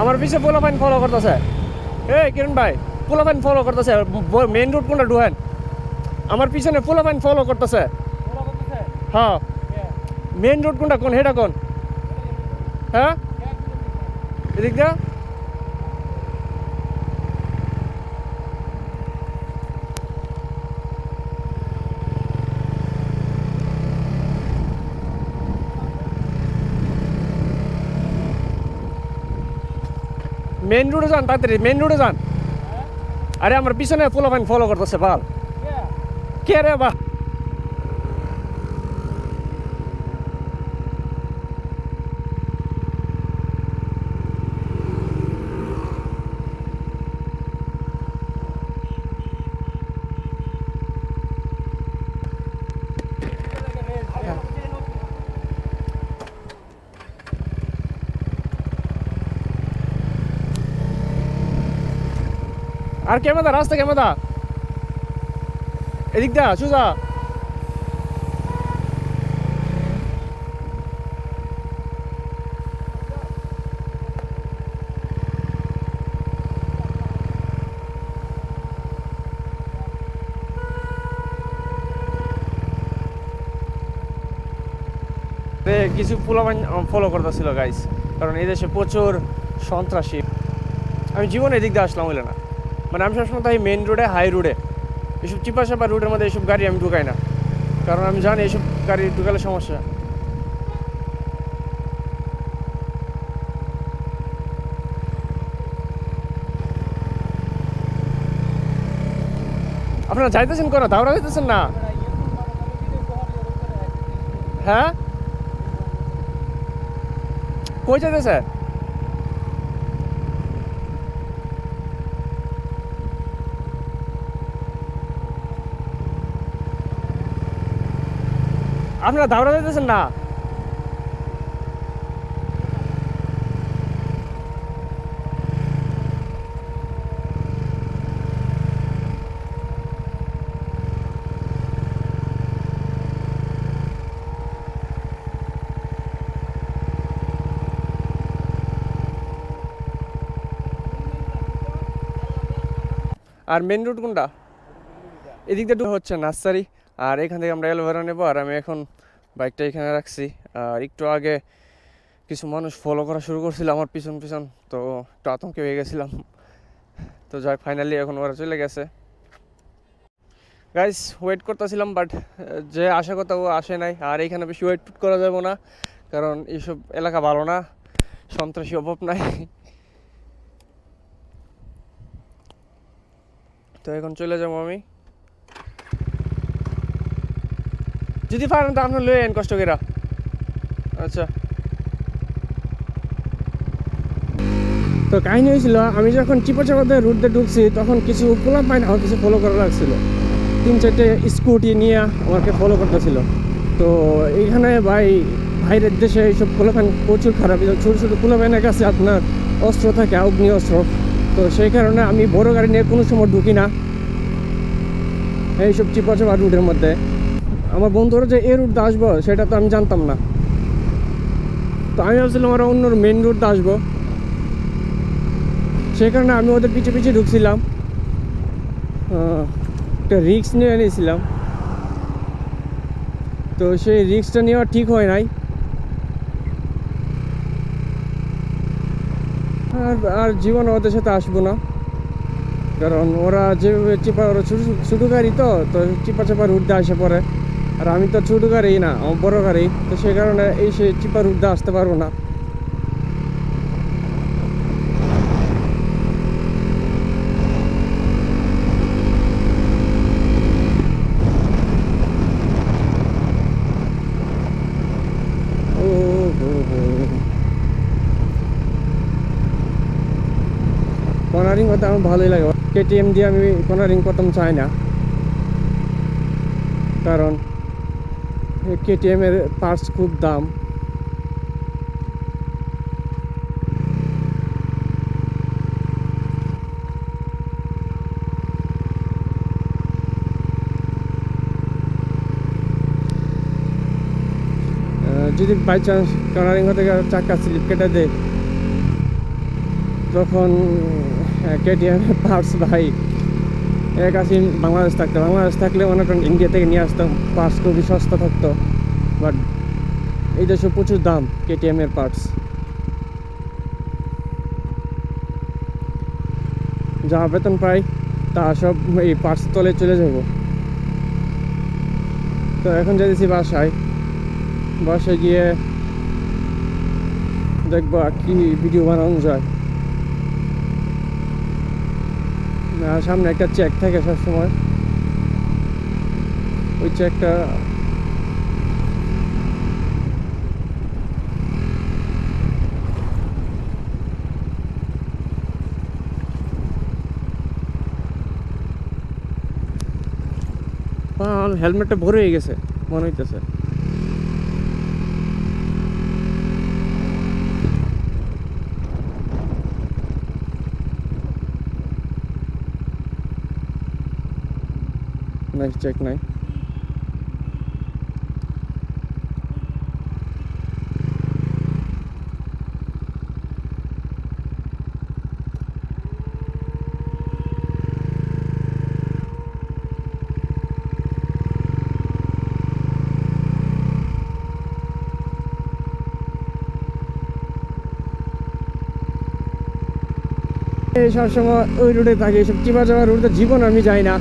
আমার পিছে পোলা পাইন ফলো করতেছে। এই কিরণ ভাই পোলা পাইন ফলো করতেছে। মেইন রোড কোনটা ঢুকেন আমার পিছনে পোলা পাইন ফলো করতেছে। হ্যাঁ। মেইন রোড কোনটা কোন হেটা কোন? হ্যাঁ? এদিক দিয়া? মেইন রোডে যান তাড়াতাড়ি মেইন রোডে যান। আরে আমার পিছনে পোলা পাইন ফলো করতেছে ভালো। কে রে বা? আর কেমন রাস্তা কেমন এদিক দা সুজা। কিছু পোলাবান ফলো করতেছিল গাইস কারণ এই দেশে প্রচুর সন্ত্রাসী। আমি জীবনে এদিক দিয়ে আসলাম হইলে না? মানে আমি সবসময় তাই মেন রোডে হাই রোডে এসব চিপা চাপা রোডের মধ্যে এইসব গাড়ি আমি ঢুকাই না। কারণ আমি জানি এইসব গাড়ি ঢুকালে সমস্যা। আপনারা যাইতেছেন কোনো? দাওরা যাইতেছেন না? হ্যাঁ? কই যাইতেছে? আপনারা দাওরা যাইতেছেন না? আর মেন রোড কোনটা? এদিক দিয়ে হচ্ছে নার্সারি। আর এখান থেকে আমরা অ্যালোভেরা নেব, আর আমি এখন বাইকটা এখানে রাখছি। আর একটু আগে কিছু মানুষ ফলো করা শুরু করছিল আমার পিছন পিছন, তো একটু আতঙ্কে হয়ে গেছিলাম। তো যাই ফাইনালি এখন ওরা চলে গেছে। গাইস ওয়েট করতেছিলাম বাট যে আশা কথা ও আসে নাই। আর এখানে বেশি ওয়েট করা যাবে না, কারণ এইসব এলাকা ভালো না, সন্ত্রাসী অভাব নাই। তো এখন চলে যাব আমি। যদি পারেন তো আপনার লয়ে কষ্ট করে আচ্ছা। তো কাহিনী হয়েছিল আমি যখন চিপা চাপাতে রুটতে ঢুকছি, তখন কিছু পোলা পাইন আমার কিছু ফলো করা লাগছিল। তিন চারটে স্কুটি নিয়ে আমাকে ফলো করতেছিল। তো এইখানে ভাই, বাইরের দেশে এইসব পোলা পাইন প্রচুর খারাপ। ছোটো ছোটো পোলা পাইনের কাছে আপনার অস্ত্র থাকে অগ্নি অস্ত্র। তো সেই কারণে আমি বড় গাড়ি নিয়ে কোনো সময় ঢুকি না। এইসব চিপা চাপা রুটের মধ্যে। আমার বন্ধুরা যে এ রুট আসব, সেটা তো আমি জানতাম না। তো আমি ভাবছিলাম ওরা অন্য মেন রুট আসব। সেই কারণে আমি ওদের পিছিয়ে পিছিয়ে ঢুকছিলাম। একটা রিক্স নিয়ে নিয়েছিলাম তো সেই রিক্সটা নেওয়া ঠিক হয় নাই। আর আর জীবনে ওদের সাথে আসব না। কারণ ওরা যেভাবে চিপা, ওরা ছোটো ছোটো গাড়ি তো তো চিপা চাপা রুট দিয়ে আসে পরে। আর আমি তো ছোটো গাড়ি না, আমার বড় গাড়ি তো সেই কারণে এই সে চিপা রুট আসতে পারব না। কর্নারিং করতে আমার ভালোই লাগে। কেটিএম দিয়ে আমি কর্নারিং করতাম চাই না। কারণ কেটিএম এর পার্টস খুব দাম। যদি বাই চান্স কর্নারিং হতে গেলে চাক্কা স্লিপ কেটে দেয়, তখন কেটিএম পার্টস ভাই এক আসি বাংলাদেশ থাকতো। বাংলাদেশ থাকলে মনে করেন ইন্ডিয়া থেকে নিয়ে আসতাম পার্টস খুবই সস্তা থাকতো। বাট এই দেশে প্রচুর দাম কেটিএম এর পার্টস যা বেতন পাই, তা সব এই পার্টস তলে চলে যাব। তো এখন যেতেছি বাসায়। বাসায় গিয়ে দেখব কি ভিডিও বানানো যায় আর সামনে একটা চেক থাকে সবসময়। ওই চেকটা হেলমেটটা ভরে হয়ে গেছে মনে হইতেছে। নাই চেক নাই। সবসময় ওই রুটে থাকি এইসব চিপা যাওয়ার রুটে জীবন, আমি যাই না।